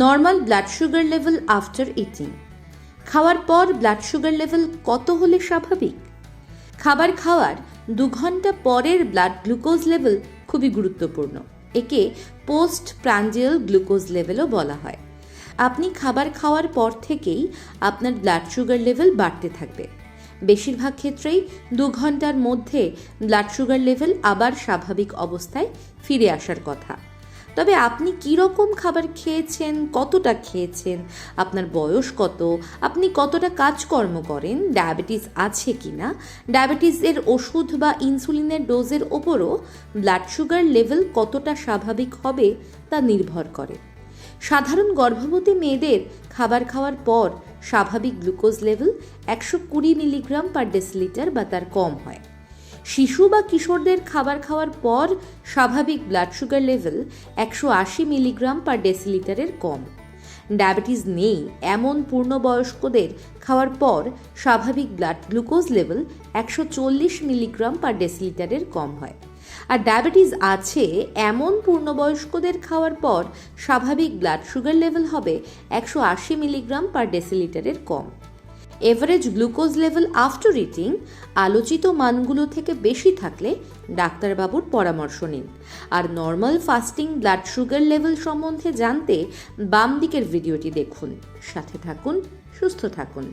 Normal blood sugar level after eating খাওয়ার পর blood sugar level কত হলে স্বাভাবিক? খাবার খাওয়ার দু ঘণ্টা পরের ব্লাড গ্লুকোজ লেভেল খুবই গুরুত্বপূর্ণ। একে পোস্ট প্রাঞ্জিয়াল গ্লুকোজ লেভেলও বলা হয়। আপনি খাবার খাওয়ার পর থেকেই আপনার ব্লাড সুগার লেভেল বাড়তে থাকবে। বেশিরভাগ ক্ষেত্রেই দু ঘণ্টার মধ্যে ব্লাড সুগার লেভেল আবার স্বাভাবিক অবস্থায় ফিরে আসার কথা। তবে আপনি কী রকম খাবার খেয়েছেন, কতটা খেয়েছেন, আপনার বয়স কত, আপনি কতটা কাজকর্ম করেন, ডায়াবেটিস আছে কি না ডায়াবেটিসের ওষুধ বা ইনসুলিনের ডোজের ওপরও ব্লাড সুগার লেভেল কতটা স্বাভাবিক হবে তা নির্ভর করে। সাধারণ গর্ভবতী মেয়েদের খাবার খাওয়ার পর স্বাভাবিক গ্লুকোজ লেভেল একশো কুড়ি মিলিগ্রাম পার ডেসিলিটার বা তার কম হয়। শিশু বা কিশোরদের খাবার খাওয়ার পর স্বাভাবিক ব্লাড সুগার লেভেল একশো আশি মিলিগ্রাম পার ডেসিলিটারের কম। ডায়াবেটিস নেই, এমন পূর্ণবয়স্কদের খাওয়ার পর স্বাভাবিক ব্লাড গ্লুকোজ লেভেল একশো চল্লিশ মিলিগ্রাম পার ডেসিলিটারের কম হয়। আর ডায়াবেটিস আছে, এমন পূর্ণবয়স্কদের খাওয়ার পর স্বাভাবিক ব্লাড সুগার লেভেল হবে একশো আশি মিলিগ্রাম পার ডেসিলিটারের কম। Average glucose level after eating আলোচিত মানগুলো থেকে বেশি থাকলে ডাক্তারবাবুর পরামর্শ নিন। আর normal fasting blood sugar level সম্বন্ধে জানতে বাম দিকের ভিডিওটি দেখুন। সাথে থাকুন, সুস্থ থাকুন।